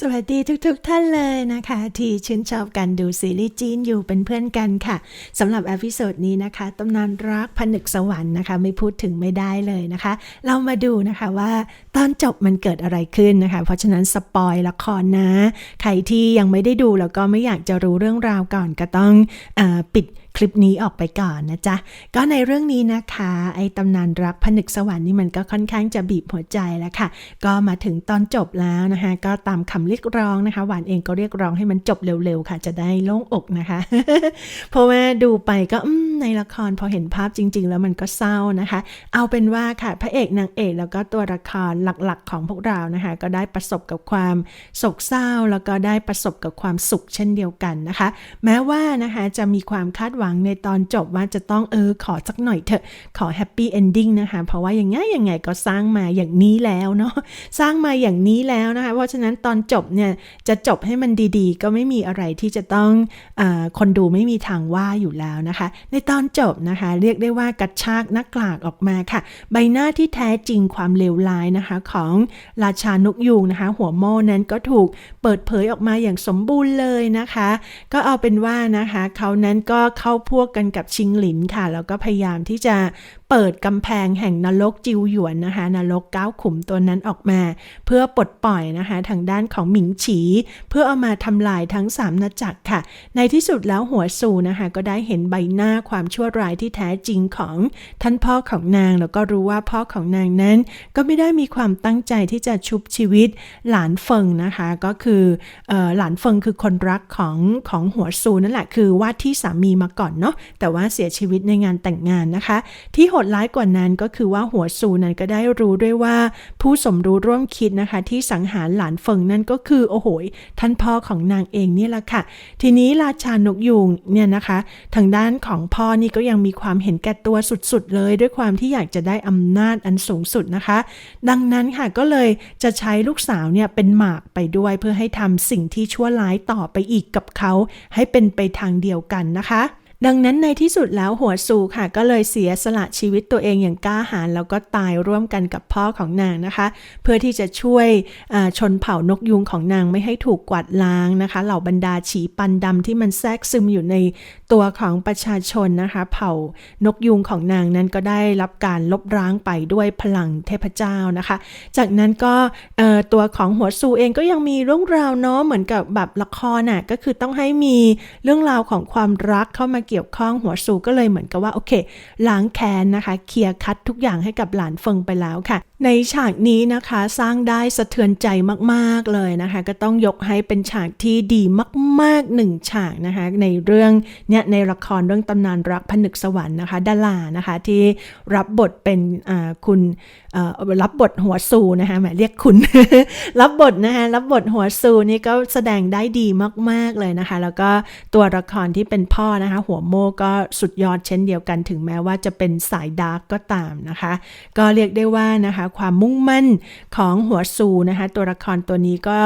สวัสดีทุกๆทท่านเลยนะคะ ที่ชื่นชอบกันดูซีรีส์จีนอยู่เป็นเพื่อนกันค่ะสำหรับอพิโซดนี้นะคะตำนานรักผนึกสวรรค์นะคะ ไม่พูดถึงไม่ได้เลยนะคะ เรามาดูนะคะว่าตอนจบมันเกิดอะไรขึ้นนะคะ เพราะฉะนั้นสปอยละครนะ ใครที่ยังไม่ได้ดูแล้วก็ไม่อยากจะรู้เรื่องราวก่อนก็ต้องอปิด คลิปนี้ออกไปก่อนนะจ๊ะ ก็ในเรื่องนี้นะคะ ไอ้ตำนานรักผนึกสวรรค์นี่มันก็ค่อนข้างจะบีบหัวใจแล้วค่ะ ก็มาถึงตอนจบแล้วนะคะ ก็ตามคำเรียกร้องนะคะ หวานเองก็เรียกร้องให้มันจบเร็วๆค่ะ จะได้โล่งอกนะคะ เพราะว่าดูไปก็ในละครพอเห็นภาพจริง ๆ แล้วมันก็เศร้านะคะ เอาเป็นว่าค่ะพระเอกนางเอกแล้วก็ตัวละครหลักๆ ของพวกเรานะคะ ก็ได้ประสบกับความโศกเศร้า แล้วก็ได้ประสบกับความสุขเช่นเดียวกันนะคะ แม้ว่านะคะจะมีความคาดหวังในตอนจบว่าจะต้องเออขอสักหน่อยเถอะ ขอแฮปปี้เอนดิ้งนะคะ เพราะว่าอย่างไงยังไงก็สร้างมาอย่างนี้แล้วเนาะสร้างมาอย่างนี้แล้วนะคะ เพราะฉะนั้นตอนจบเนี่ยจะจบให้มันดีๆ ก็ไม่มีอะไรที่จะต้องอคนดูไม่มีทางว่าอยู่แล้วนะคะ ในตอนจบนะคะ เรียกได้ว่ากระชากนักกลากออกมาค่ะ ใบหน้าที่แท้จริงความเลวร้ายนะคะของราชานกยูงนะคะ หัวโม่นั้นก็ถูกเปิดเผยออกมาอย่างสมบูรณ์เลยนะคะ ก็เอาเป็นว่านะคะ เขานั้นก็เข้าพวกกันกับชิงหลินค่ะ แล้วก็พยายามที่จะเปิดกำแพงแห่งนรกจิวหยวนนะคะ นรกก้าวขุมตัวนั้นออกมา เพื่อปลดปล่อยนะคะ ทางด้านของหมิงฉี เพื่อเอามาทำลายทั้งสามนาจักรค่ะ ในที่สุดแล้วหัวซูนะคะ ก็ได้เห็นใบหน้าความชั่วร้ายที่แท้จริงของท่านพ่อของนาง แล้วก็รู้ว่าพ่อของนางนั้น ก็ไม่ได้มีความตั้งใจที่จะชุบชีวิตหลานเฟิงนะคะ ก็คืออหลานเฟิงคือคนรักของของหัวซูนั่นแหละคือว่าที่สามีมาก่อนเนาะแต่ว่าเสียชีวิตในงานแต่งงานนะคะ ที่โหดร้ายกว่านั้นก็คือว่าหัวซูนั้นก็ได้รู้ด้วยว่า ผู้สมรู้ร่วมคิดนะคะ ที่สังหารหลานเฟิงนั่นก็คือโอ้โหท่านพ่อของนางเองนี่แหละค่ะ ทีนี้ราชานกยูงเนี่ยนะคะ ทางด้านของพ่อนี่ก็ยังมีความเห็นแก่ตัวสุดๆ เลยด้วยความที่อยากจะได้อำนาจอันสูงสุดนะคะ ดังนั้นค่ะก็เลยจะใช้ลูกสาวเนี่ยเป็นหมากไปด้วยเพื่อให้ทำสิ่งที่ชั่วร้ายต่อไปอีกกับเขาให้เป็นไปทางเดียวกันนะคะ ดังนั้นในที่สุดแล้วหัวซูค่ะ ก็เลยเสียสละชีวิตตัวเองอย่างกล้าหาญแล้วก็ตายร่วมกันกับพ่อของนางนะคะ เพื่อที่จะช่วยชนเผ่านกยุงของนางไม่ให้ถูกกวาดล้างนะคะ เหล่าบรรดาฉีปันดำที่มันแทรกซึมอยู่ในตัวของประชาชนนะคะ เผ่านกยุงของนางนั้นก็ได้รับการลบล้างไปด้วยพลังเทพเจ้านะคะ จากนั้นก็ตัวของหัวซูเองก็ยังมีเรื่องราวเนาะเหมือนกับแบบละครน่ะก็คือต้องให้มีเรื่องราวของความรักเข้ามาเกี่ยวี่ยวข้องหัวซูก็เลยเหมือนกับว่าโอเคล้างแค้นนะคะเคลียร์คัดทุกอย่างให้กับหลานเฟิงไปแล้วค่ะในฉากนี้นะคะสร้างได้สะเทือนใจมาก ๆ เลยนะคะ ก็ต้องยกให้เป็นฉากที่ดีมากๆหนึ่งฉากนะคะ ในเรื่องเนี่ยในละครเรื่องตำนานรักผนึกสวรรค์นะคะดารานะคะที่รับบทเป็นคุณรับบทหัวซูนะคะหมายเรียกคุณ รับบทนะคะรับบทหัวซูนี่ก็แสดงได้ดีมาก ๆเลยนะคะ แล้วก็ตัวละครที่เป็นพ่อนะคะ หัวโมก็สุดยอดเช่นเดียวกัน ถึงแม้ว่าจะเป็นสายดาร์กก็ตามนะคะ ก็เรียกได้ว่านะคะความมุ่งมั่นของหัวซูนะคะ ตัวละครตัวนี้ก็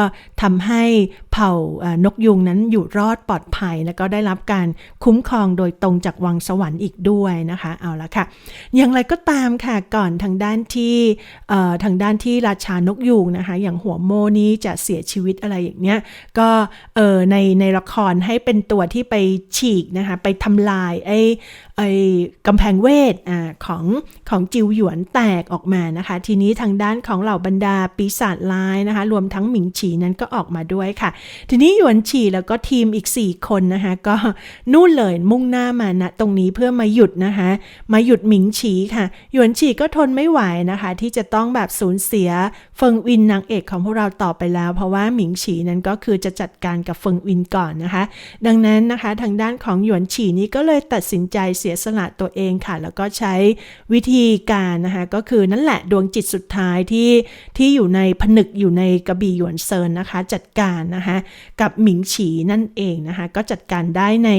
ทำให้ ผ่านกยุงนั้นอยู่รอดปลอดภัย แล้วก็ได้รับการคุ้มครองโดยตรงจากวังสวรรค์อีกด้วยนะคะเอาละค่ะ อย่างไรก็ตามค่ะก่อนทางด้านที่ทางด้านที่ราชานกยูงนะคะ อย่างหัวโมนี้จะเสียชีวิตอะไรอย่างเนี้ยก็ในในละครให้เป็นตัวที่ไปฉีกนะคะไปทำลายไอ้ไอ้กำแพงเวทอ่าของของจิวหยวนแตกออกมานะคะ ทีนี้ทางด้านของเหล่าบรรดาปีศาจร้ายนะคะ รวมทั้งหมิงฉีนั้นก็ออกมาด้วยค่ะทีนี้หยวนฉี่แล้วก็ทีมอีก 4 คนนะคะ ก็นู่นเลยมุ่งหน้ามาณนะตรงนี้เพื่อมาหยุดนะคะ มาหยุดหมิงฉีค่ะ หยวนฉี่ก็ทนไม่ไหวนะคะ ที่จะต้องแบบสูญเสียเฟิงวินนางเอกของพวกเราต่อไปแล้ว เพราะว่าหมิงฉีนั้นก็คือจะจัดการกับเฟิงวินก่อนนะคะ ดังนั้นนะคะทางด้านของหยวนฉีนี้ก็เลยตัดสินใจเสียสละตัวเองค่ะ แล้วก็ใช้วิธีการนะคะก็คือนั่นแหละดวงจิตสุดท้ายที่ที่อยู่ในผนึกอยู่ในกระบี่หยวนเซินนะคะ จัดการนะคะกับหมิงฉีนั่นเองนะคะ ก็จัดการได้ใน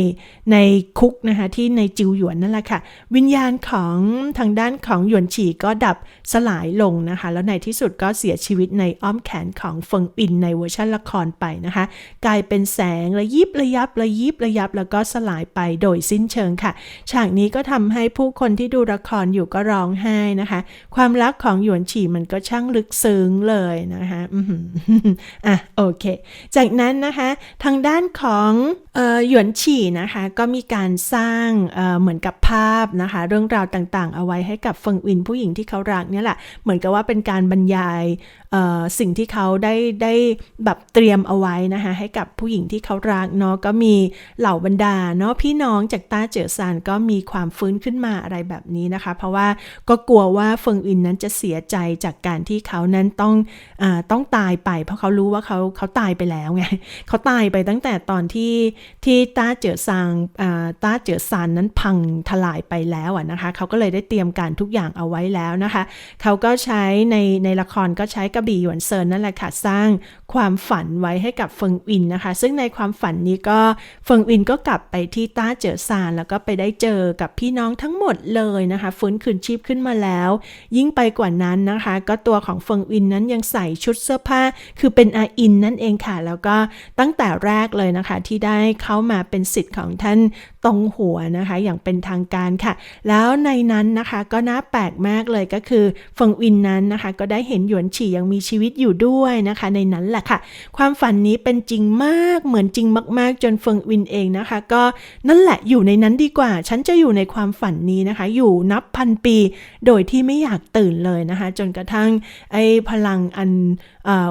ในคุกนะคะที่ในจิวหยวนนั่นแหละค่ะ วิญญาณของทางด้านของหยวนฉีก็ดับสลายลงนะคะ แล้วในที่สุดก็เสียชีวิตในอ้อมแขนของเฟิงอินในเวอร์ชันละครไปนะคะ กลายเป็นแสงระยิบระยับระยิบระยับ แล้วก็สลายไปโดยสิ้นเชิงค่ะ ฉากนี้ก็ทำให้ผู้คนที่ดูละครอยู่ก็ร้องไห้นะคะ ความรักของหยวนฉีมันก็ช่างลึกซึ้งเลยนะคะอือหืออะโอเค จากนั้นนะคะทางด้านของออหยวนฉี่นะคะก็มีการสร้างเเหมือนกับภาพนะคะเรื่องราวต่างๆ เอาไว้ให้กับเฟิงวินผู้หญิงที่เขารักเนี่ยแหละเหมือนกับว่าเป็นการบรรยายสิ่งที่เขาได้ได้แบบเตรียมเอาไว้นะคะให้กับผู้หญิงที่เขารักเนาะก็มีเหล่าบรรดาเนาะพี่น้องจากต้าเจ๋อซานก็มีความฟื้นขึ้นมาอะไรแบบนี้นะคะ เพราะว่าก็กลัวว่าเฟิงวินนั้นจะเสียใจจากการที่เขานั้นต้องอต้องตายไป เพราะเขารู้ว่าเขาเขาตายไปแล้วไงเขาตายไปตั้งแต่ตอนที่ที่ต้าเจ๋อซางอ่าต้าเจ๋อซานนั้นพังทลายไปแล้วอะนะคะเขาก็เลยได้เตรียมการทุกอย่างเอาไว้แล้วนะคะเขาก็ใช้ในในละครก็ใช้กระบี่หยวนเซินนั่นแหละค่ะสร้างความฝันไว้ให้กับเฟิงอินนะคะ ซึ่งในความฝันนี้ก็เฟิงอินก็กลับไปที่ต้าเจ๋อซานแล้วก็ไปได้เจอกับพี่น้องทั้งหมดเลยนะคะฟื้นคืนชีพขึ้นมาแล้ว ยิ่งไปกว่านั้นนะคะ ก็ตัวของเฟิงอินนั้นยังใส่ชุดเสื้อผ้า คือเป็นอาอินนั่นเองค่ะแล้วก็ตั้งแต่แรกเลยนะคะ ที่ได้เข้ามาเป็นสิทธิ์ของท่านตรงหัวนะคะ อย่างเป็นทางการค่ะ แล้วในนั้นนะคะก็น่าแปลกมากเลยก็คือเฟิงอินนั้นนะคะ ก็ได้เห็นหยวนฉี่ยังมีชีวิตอยู่ด้วยนะคะ ในนั้นแหละค่ะ ความฝันนี้เป็นจริงมากเหมือนจริงมาก ๆ จนเฟิงวินเองนะคะ ก็นั่นแหละอยู่ในนั้นดีกว่า ฉันจะอยู่ในความฝันนี้นะคะ อยู่นับพันปี โดยที่ไม่อยากตื่นเลยนะคะ จนกระทั่งไอ้พลังอัน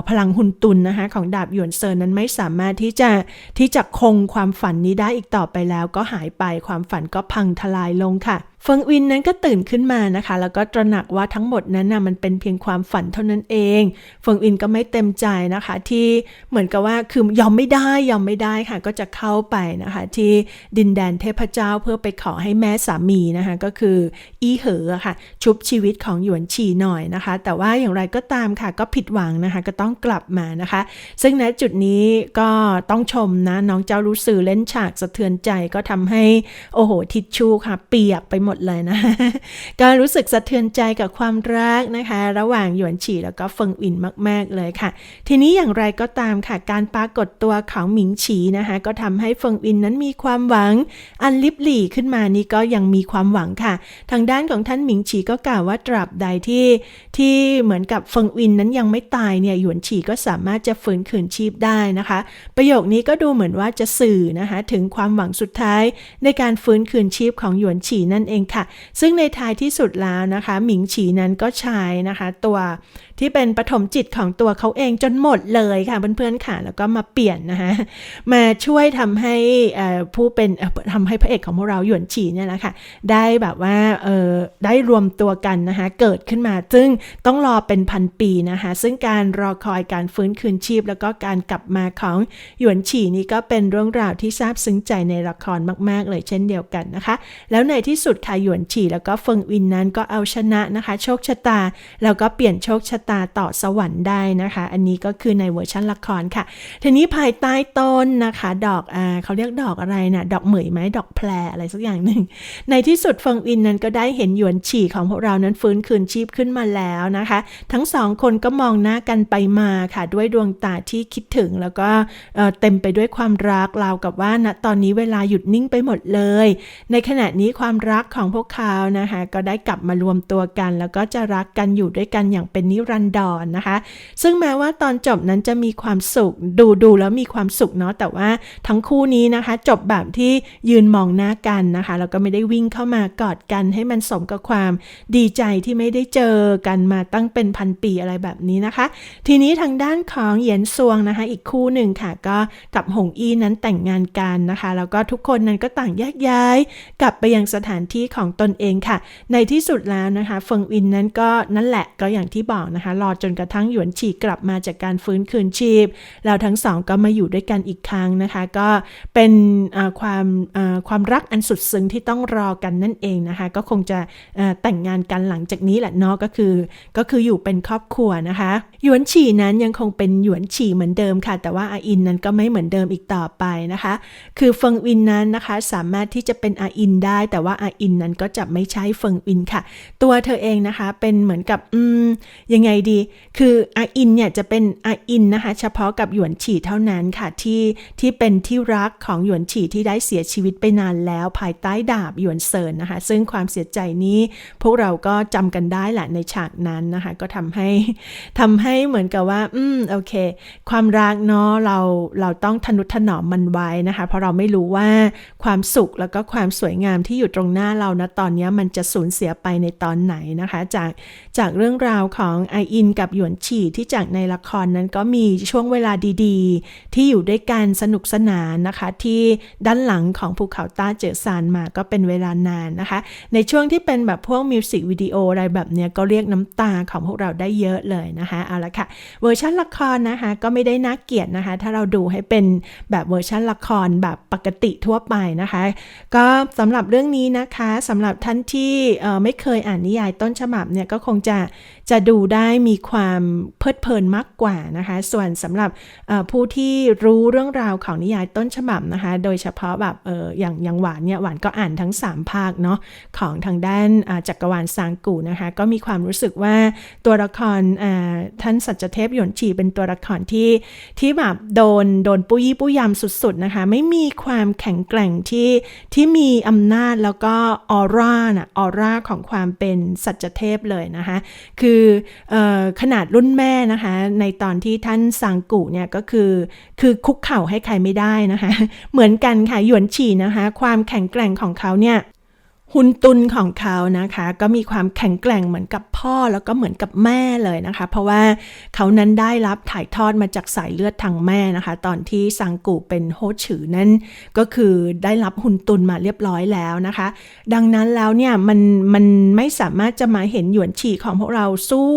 พลังหุนตุนนะคะของดาบหยวนเซินนั้นไม่สามารถที่จะที่จะคงความฝันนี้ได้อีกต่อไปแล้ว ก็หายไปความฝันก็พังทลายลงค่ะ เฟิงวินนั้นก็ตื่นขึ้นมานะคะ แล้วก็ตระหนักว่าทั้งหมดนั้นนะมันเป็นเพียงความฝันเท่านั้นเอง เฟิงวินก็ไม่เต็มใจนะคะ ที่เหมือนกับว่าคือยอมไม่ได้ยอมไม่ได้ค่ะ ก็จะเข้าไปนะคะ ที่ดินแดนเทพเจ้าเพื่อไปขอให้แม่สามีนะคะ ก็คืออีเหอค่ะ ชุบชีวิตของหยวนฉีหน่อยนะคะ แต่ว่าอย่างไรก็ตามค่ะก็ผิดหวังนะคะ ก็ต้องกลับมานะคะ ซึ่งณจุดนี้ก็ต้องชมนะน้องเจ้ารู้สื่อเล่นฉากสะเทือนใจก็ทำให้โอ้โหทิชชู่ค่ะ เปียกไปหมดเลยนะ ก็รู้สึกสะเทือนใจกับความรักนะคะ ระหว่างหยวนฉีแล้วก็เฟิงอินมาก ๆ เลยค่ะ ทีนี้อย่างไรก็ตามค่ะ การปรากฏตัวของหมิงฉีนะคะ ก็ทำให้เฟิงอินนั้นมีความหวัง อันลิบหลี่ขึ้นมานี่ก็ยังมีความหวังค่ะ ทางด้านของท่านหมิงฉีก็กล่าวว่าตราบใดที่ ที่เหมือนกับเฟิงอินนั้นยังไม่ตายเนี่ยหยวนฉีก็สามารถจะฟื้นคืนชีพได้นะคะ ประโยคนี้ก็ดูเหมือนว่าจะสื่อนะคะถึงความหวังสุดท้าย ในการฟื้นคืนชีพของหยวนฉีนั่นเองค่ะ ซึ่งในท้ายที่สุดแล้วนะคะ หมิงฉีนั้นก็ใช้นะคะ ตัวที่เป็นปฐมจิตของตัวเขาเองจนหมดเลยค่ะเพื่อนๆค่ะ แล้วก็มาเปลี่ยนนะคะมาช่วยทำให้ผู้เป็นเอ่อทำให้พระเอกของพวกเราหยวนฉีเนี่ยแหละค่ะ ได้แบบว่าได้รวมตัวกันนะคะ เกิดขึ้นมา ซึ่งต้องรอเป็นพันปีนะคะ ซึ่งการรอคอยการฟื้นคืนชีพ แล้วก็การกลับมาของหยวนฉีนี่ก็เป็นเรื่องราวที่ซาบซึ้งใจในละครมาก ๆ เลยเช่นเดียวกันนะคะ แล้วในที่สุดค่ะหยวนฉี่แล้วก็เฟิงวินนั้นก็เอาชนะนะคะ โชคชะตา แล้วก็เปลี่ยนโชคชะตาต่อสวรรค์ได้นะคะ อันนี้ก็คือในเวอร์ชันละครค่ะ ทีนี้ภายใต้ต้นนะคะ ดอกอ่าเขาเรียกดอกอะไรนะดอกเหมยไหมดอกแพรอะไรสักอย่างหนึ่ง ในที่สุดเฟิงอินนั้นก็ได้เห็นหยวนฉี่ของพวกเรานั้นฟื้นคืนชีพขึ้นมาแล้วนะคะ ทั้งสองคนก็มองหน้ากันไปมาค่ะ ด้วยดวงตาที่คิดถึงแล้วก็เอ่อเต็มไปด้วยความรักราวกับว่าณตอนนี้เวลาหยุดนิ่งไปหมดเลย ในขณะนี้ความรักของพวกเขานะคะก็ได้กลับมารวมตัวกัน แล้วก็จะรักกันอยู่ด้วยกันอย่างเป็นนิรันดรนะคะ ซึ่งแม้ว่าตอนจบนั้นจะมีความสุขดูดูแล้วมีความสุขเนาะแต่ว่าทั้งคู่นี้นะคะ จบแบบที่ยืนมองหน้ากันนะคะแล้วก็ไม่ได้วิ่งเข้ามากอดกันให้มันสมกับความดีใจที่ไม่ได้เจอกันมาตั้งเป็นพันปีอะไรแบบนี้นะคะ ทีนี้ทางด้านของเหยียนซวงนะคะ อีกคู่หนึ่งค่ะ ก็กับหงอี้นั้นแต่งงานกันนะคะ แล้วก็ทุกคนนั้นก็ต่างแยกย้าย กลับไปยังสถานที่ของตนเองค่ะ ในที่สุดแล้วนะคะเฟิงอินนั้นก็นั่นแหละก็อย่างที่บอกนะคะ รอจนกระทั่งหยวนฉีกลับมาจากการฟื้นคืนชีพ แล้วทั้งสองก็มาอยู่ด้วยกันอีกครั้งนะคะ ก็เป็นความความรักอันสุดซึ้งที่ต้องรอกันนั่นเองนะคะ ก็คงจะแต่งงานกันหลังจากนี้แหละเนาะก็คือ ก็คืออยู่เป็นครอบครัวนะคะหยวนฉีนั้นยังคงเป็นหยวนฉีเหมือนเดิมค่ะ แต่ว่าอาอินนั้นก็ไม่เหมือนเดิมอีกต่อไปนะคะ คือเฟิงวินนั้นนะคะสามารถที่จะเป็นอาอินได้แต่ว่าอาอินนั้นก็จะไม่ใช่เฟิงอินค่ะ ตัวเธอเองนะคะเป็นเหมือนกับอืมยังไงดี คืออาอินเนี่ยจะเป็นอาอินนะคะ เฉพาะกับหยวนฉีเท่านั้นค่ะที่ที่เป็นที่รักของหยวนฉีที่ได้เสียชีวิตไปนานแล้ว ภายใต้ดาบหยวนเซินนะคะ ซึ่งความเสียใจนี้ พวกเราก็จำกันได้แหละในฉากนั้นนะคะ ก็ทำให้ทำให้เหมือนกับว่า อืมโอเค ความรักเนาะเราเราต้องทนุถนอมมันไว้นะคะ เพราะเราไม่รู้ว่าความสุขแล้วก็ความสวยงามที่อยู่ตรงหน้าเรานะตอนนี้มันจะสูญเสียไปในตอนไหนนะคะ จากจากเรื่องราวของไออินกับหยวนฉีที่จากในละครนั้นก็มีช่วงเวลาดีๆ ที่อยู่ด้วยกันสนุกสนานนะคะ ที่ด้านหลังของภูเขาต้าเจอซานมาก็เป็นเวลานานนะคะ ในช่วงที่เป็นแบบพวกมิวสิกวิดีโออะไรแบบเนี้ยก็เรียกน้ำตาของพวกเราได้เยอะเลยนะคะเอาละค่ะเวอร์ชันละครนะคะก็ไม่ได้น่าเกลียดนะคะ ถ้าเราดูให้เป็นแบบเวอร์ชันละครแบบปกติทั่วไปนะคะ ก็สำหรับเรื่องนี้นะคะสำหรับท่านที่ไม่เคยอ่านนิยายต้นฉบับเนี่ยก็คงจะจะดูได้มีความเพลิดเพลินมากกว่านะคะ ส่วนสำหรับผู้ที่รู้เรื่องราวของนิยายต้นฉบับนะคะ โดยเฉพาะแบบอออย่างอย่างหวานเนี่ยหวานก็อ่านทั้ง 3 ภาคเนาะของทางด้านจักรวาลซางกูนะคะ ก็มีความรู้สึกว่าตัวละครท่านสัจเทพหยวนฉีเป็นตัวละครที่ที่แบบโดนโดนปุยยี่ปุยยำสุดๆนะคะ ไม่มีความแข็งแกร่งที่ที่มีอำนาจแล้วก็ออร่านะออร่าของความเป็นสัจเทพเลยนะคะ คือออขนาดรุ่นแม่นะคะ ในตอนที่ท่านสังกุเนี่ยก็คือคือคุกเข่าให้ใครไม่ได้นะคะ เหมือนกันค่ะหยวนฉีนะคะ ความแข็งแกร่งของเขาเนี่ย หุนตุนของเขานะคะ ก็มีความแข็งแกร่งเหมือนกับพ่อแล้วก็เหมือนกับแม่เลยนะคะ เพราะว่าเขานั้นได้รับถ่ายทอดมาจากสายเลือดทางแม่นะคะ ตอนที่ซังกูเป็นโฮฉือนั้น ก็คือได้รับหุนตุนมาเรียบร้อยแล้วนะคะ ดังนั้นแล้วเนี่ยมันมันไม่สามารถจะมาเห็นหยวนฉีของพวกเราสู้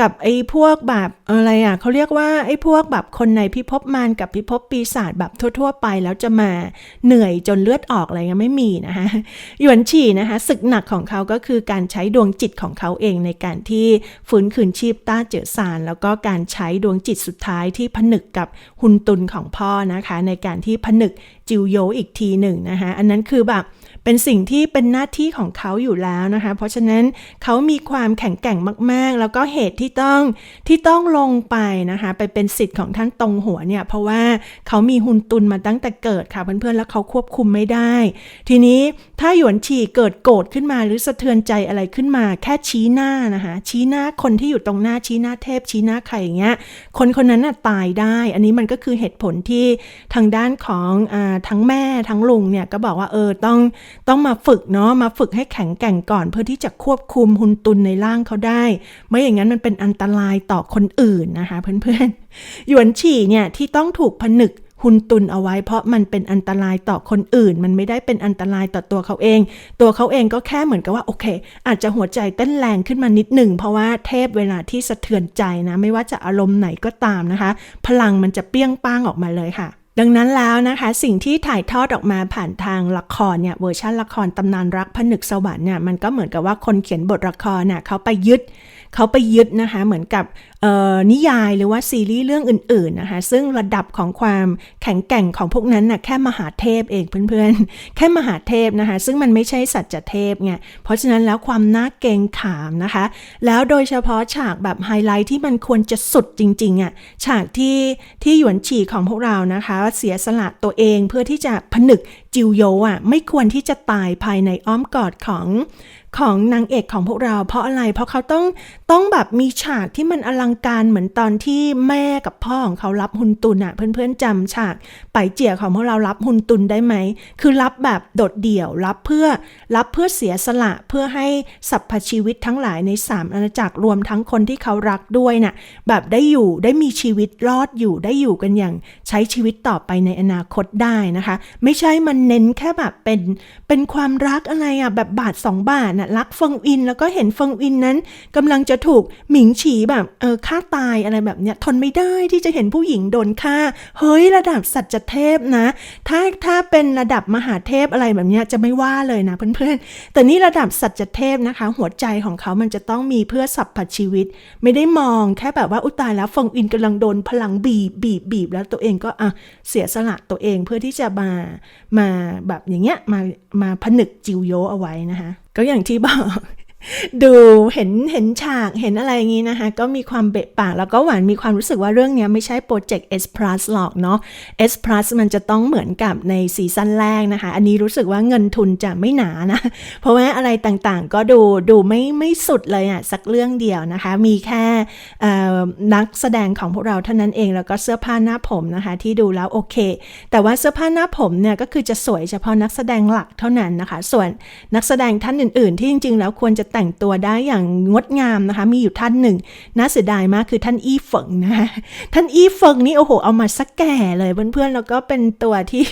กับไอ้พวกแบบอะไรอะเขาเรียกว่าไอ้พวกแบบคนในพิภพมารกับพิภพปีศาจแบบทั่ว ๆ ไปแล้วจะมาเหนื่อยจนเลือดออกอะไรเงี้ยไม่มีนะคะหยวนฉีนะคะศึกหนักของเขาก็คือการใช้ดวงจิตของเขาเองในการที่ฟื้นคืนชีพต้าเจอซาน แล้วก็การใช้ดวงจิตสุดท้ายที่ผนึกกับหุนตุนของพ่อนะคะ ในการที่ผนึกจิวโยอีกทีหนึ่งนะคะอันนั้นคือแบบเป็นสิ่งที่เป็นหน้าที่ของเขาอยู่แล้วนะคะ เพราะฉะนั้นเขามีความแข็งแกร่งมาก ๆ แล้วก็เหตุที่ต้องที่ต้องลงไปนะคะ ไปเป็นสิทธิ์ของท่านตรงหัวเนี่ย เพราะว่าเขามีหุนตุนมาตั้งแต่เกิดค่ะเพื่อนๆ แล้วเขาควบคุมไม่ได้ ทีนี้ถ้าหยวนฉีเกิดโกรธขึ้นมาหรือสะเทือนใจอะไรขึ้นมา แค่ชี้หน้านะคะ ชี้หน้าคนที่อยู่ตรงหน้าชี้หน้าเทพชี้หน้าใครอย่างเงี้ย คนคนนั้นน่ะตายได้ อันนี้มันก็คือเหตุผลที่ทางด้านของอทั้งแม่ทั้งลุงเนี่ยก็บอกว่าเออต้องต้องมาฝึกเนาะมาฝึกให้แข็งแกร่งก่อน เพื่อที่จะควบคุมหุนตุนในร่างเขาได้ ไม่อย่างนั้นมันเป็นอันตรายต่อคนอื่นนะคะ เพื่อนๆหยวนฉี่เนี่ยที่ต้องถูกผนึก หุนตุนเอาไว้ เพราะมันเป็นอันตรายต่อคนอื่น มันไม่ได้เป็นอันตรายต่อตัวเขาเอง ตัวเขาเองก็แค่เหมือนกับว่าโอเค อาจจะหัวใจเต้นแรงขึ้นมานิดหนึ่งเพราะว่าเทพเวลาที่สะเทือนใจนะไม่ว่าจะอารมณ์ไหนก็ตามนะคะ พลังมันจะเปี้ยงป้างออกมาเลยค่ะดังนั้นแล้วนะคะสิ่งที่ถ่ายทอดออกมาผ่านทางละครเนี่ยเวอร์ชันละครตำนานรักผนึกสวรรค์เนี่ยมันก็เหมือนกับว่าคนเขียนบทละครน่ะเขาไปยึด เขาไปยึดนะคะเหมือนกับนิยายหรือว่าซีรีส์เรื่องอื่นๆนะคะซึ่งระดับของความแข็งแกร่งของพวกนั้นน่ะแค่มหาเทพเองเพื่อนๆ แค่มหาเทพนะคะซึ่งมันไม่ใช่สัจเทพไงเพราะฉะนั้นแล้วความน่าเกรงขามนะคะ แล้วโดยเฉพาะฉากแบบไฮไลท์ที่มันควรจะสุดจริงๆอะฉากที่ที่หยวนฉีของพวกเรานะคะ เสียสละตัวเองเพื่อที่จะผนึก จิวโยอะไม่ควรที่จะตายภายในอ้อมกอดของของนางเอกของพวกเรา เพราะอะไรเพราะเขาต้องต้องแบบมีฉากที่มันอลังการเหมือนตอนที่แม่กับพ่อของเขารับหุนตุนอะเพื่อนๆจำฉากไปเจียของพวกเรารับหุนตุนได้ไหม คือรับแบบโดดเดี่ยวรับเพื่อรับเพื่อเสียสละเพื่อให้สรรพชีวิตทั้งหลายในสามอาณาจักรรวมทั้งคนที่เขารักด้วยน่ะแบบได้อยู่ได้มีชีวิตรอดอยู่ได้อยู่กันอย่างใช้ชีวิตต่อไปในอนาคตได้นะคะ ไม่ใช่มันเน้นแค่แบบเป็นเป็นความรักอะไรอะแบบบาทสองบาทน่ะรักเฟิงอิน แล้วก็เห็นเฟิงอินนั้นกำลังจะถูกหมิงฉีแบบเออฆ่าตายอะไรแบบเนี้ยทนไม่ได้ที่จะเห็นผู้หญิงโดนฆ่า เฮ้ยระดับสัจเทพนะ ถ้าถ้าเป็นระดับมหาเทพอะไรแบบเนี้ยจะไม่ว่าเลยนะเพื่อนๆ แต่นี่ระดับสัจเทพนะคะ หัวใจของเขามันจะต้องมีเพื่อสัพพชีวิต ไม่ได้มองแค่แบบว่าอุตายแล้วเฟิงอินกำลังโดนพลังบีบบีบบีบแล้วตัวเองก็อะเสียสละตัวเองเพื่อที่จะมามาแบบอย่างเงี้ยมามาผนึกจิวโยเอาไว้นะคะก็อย่างที่บอก ดูเห็นเห็นฉากเห็นอะไรอย่างนี้นะคะ ก็มีความเบะปาก แล้วก็หวานมีความรู้สึกว่าเรื่องนี้ไม่ใช่โปรเจกต์ S Plus หรอกเนาะ S Plus มันจะต้องเหมือนกับในซีซั่นแรกนะคะ อันนี้รู้สึกว่าเงินทุนจะไม่หนานะ เพราะว่าอะไรต่างๆ ก็ดูดูไม่ไม่สุดเลยอะสักเรื่องเดียวนะคะ มีแค่นักแสดงของพวกเราเท่านั้นเองแล้วก็เสื้อผ้าหน้าผมนะคะ ที่ดูแล้วโอเค แต่ว่าเสื้อผ้าหน้าผมเนี่ยก็คือจะสวยเฉพาะนักแสดงหลักเท่านั้นนะคะ ส่วนนักแสดงท่านอื่น ๆ ที่จริงๆ แล้วควรจะแต่งตัวได้อย่างงดงามนะคะ มีอยู่ท่านหนึ่งน่าเสียดายมากคือท่านอี้เฟิงนะคะท่านอี้เฟิงนี่โอ้โหเอามาสักแก่เลยเพื่อนๆแล้วก็เป็นตัวที่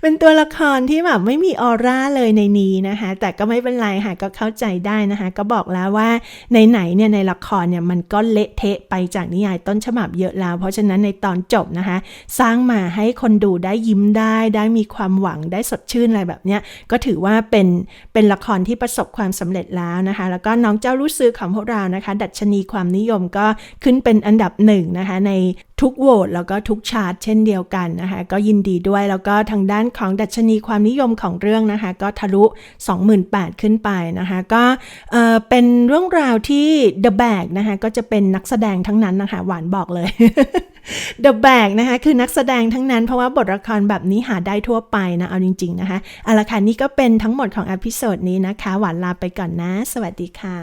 เป็นตัวละครที่แบบไม่มีออร่าเลยในนี้นะคะ แต่ก็ไม่เป็นไรค่ะก็เข้าใจได้นะคะ ก็บอกแล้วว่าในไหนเนี่ยในละครเนี่ยมันก็เละเทะไปจากนิยายต้นฉบับเยอะแล้ว เพราะฉะนั้นในตอนจบนะคะ สร้างมาให้คนดูได้ยิ้มได้ ได้มีความหวังได้สดชื่นอะไรแบบเนี้ยก็ถือว่าเป็นเป็นละครที่ประสบความสำเร็จแล้วนะคะ แล้วก็น้องเจ้ารู้ซื้อของพวกเรานะคะ ดัชนีความนิยมก็ขึ้นเป็นอันดับหนึ่งนะคะ ใน ทุกโหวตแล้วก็ทุกชาร์ตเช่นเดียวกันนะคะก็ยินดีด้วยแล้วก็ทางด้านของดัชนีความนิยมของเรื่องนะคะก็ทะลุ 28,000 ขึ้นไปนะคะก็เอ่อเป็นเรื่องราวที่ The Bag นะคะก็จะเป็นนักแสดงทั้งนั้นนะคะหวานบอกเลย The Bag นะคะคือนักแสดงทั้งนั้นเพราะว่าบทละครแบบนี้หาได้ทั่วไปนะ เอาจริง ๆ นะคะเอาละค่ะนี่ก็เป็นทั้งหมดของอพิโซดนี้นะคะ หวานลาไปก่อนนะ สวัสดีค่ะ